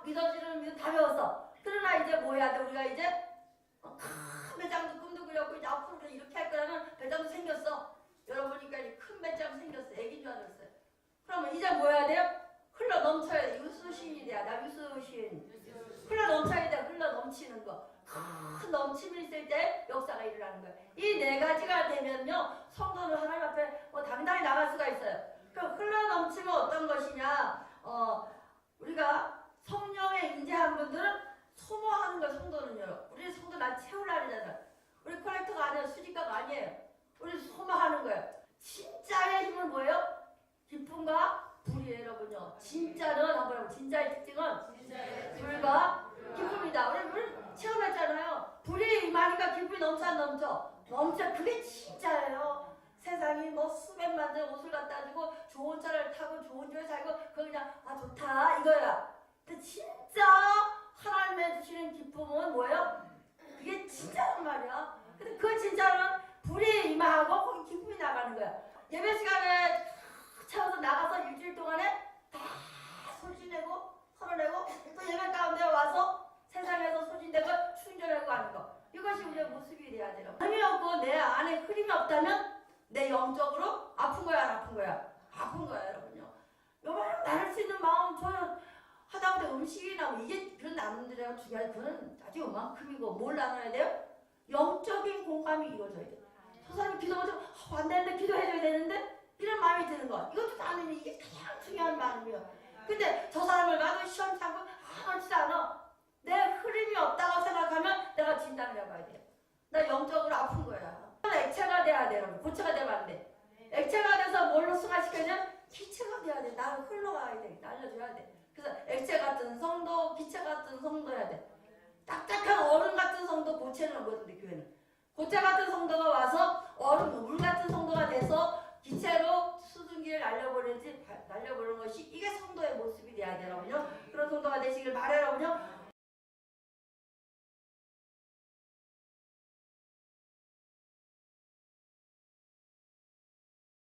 다 믿어지는 믿어 다 배웠어. 그러나 이제 뭐 해야 돼? 우리가 이제 어, 큰 배장도 꿈도 그렸고 이제 앞으로 이렇게 할 거라는 배장도 생겼어. 여러분이니까 이큰 배장 생겼어. 애기인 줄 알았어요. 그러면 이제 뭐 해야 돼요? 흘러 넘쳐야 돼. 유수신이 돼야 돼. 유수신. 흘러 넘쳐야 돼. 흘러 넘치는 거. 큰 넘침이 있을 때 역사가 일어나는 거예요. 이 네 가지가 되면요. 성도는 하나님 앞에 뭐 당당히 나갈 수가 있어요. 그럼 흘러 넘치면 어떤 것이냐? 어, 우리가 성령의 인재한 분들은 소모하는 거예요. 성도는요. 우리 성도 나 채우라잖아. 우리 컬렉터가 아니에요. 수집가가 아니에요. 우리 소모하는 거예요. 진짜의 힘은 뭐예요? 기쁨과 불이에요, 여러분요. 진짜는 한번 해보 진짜의 특징은 불과 기쁨이다. 우리 우리 체험했잖아요. 불이 임하니까 기쁨이 넘쳐 안 넘쳐? 넘쳐. 그게 진짜예요. 세상이 뭐 수백만 대 옷을 갖다 주고 좋은 차를 타고 좋은 집에 살고 그거 그냥 아 좋다 이거야. 기쁨은 뭐예요? 그게 진짜란 말이야. 근데 그 진짜는 불이 임하고 거기 기쁨이 나가는 거야. 예배 시간에 채워서 나가서 일주일 동안에 다 소진내고 털어내고 또 예배 가운데 와서 세상에서 소진되고 충전하고 하는 거. 이것이 우리의 모습이 돼야 돼요. 힘이 없고 내 안에 흐름이 없다면 내 영적으로 아픈 거야 안 아픈 거야? 아픈 거야 여러분요. 여러분 나눌 수 있는 마음 저는 뭐 이게 그런 나눔들이랑 중요한 그건 아주 요만큼이고 뭘 나눠야 돼요? 영적인 공감이 이루어져야 돼. 저 사람이 기도하면 어, 안 되는데 기도해줘야 되는데 이런 마음이 드는 거. 이것도 나누면 이게 가장 중요한 마음이에요. 근데 저 사람을 봐도 시원찮고 아무렇지도 않아. 내 흐름이 없다고 생각하면 내가 진단을 해봐야 돼. 나 영적으로 아픈 거야. 액체가 돼야 돼, 여러분. 고체가 되면 안 돼. 액체가 돼서 승화시켜냐면 기체가 돼야 돼. 나를 흘러가야 돼. 날려줘야 돼. 그래서 액체 같은 성도, 기체 같은 성도야 돼. 딱딱한 얼음 같은 성도 고체는 없거든요, 교회는. 고체 같은 성도가 와서 얼음, 물 같은 성도가 돼서 기체로 수증기를 날려버리는지 바- 날려버리는 것이 이게 성도의 모습이 돼야 되거든요. 그런 성도가 되시길 바라라고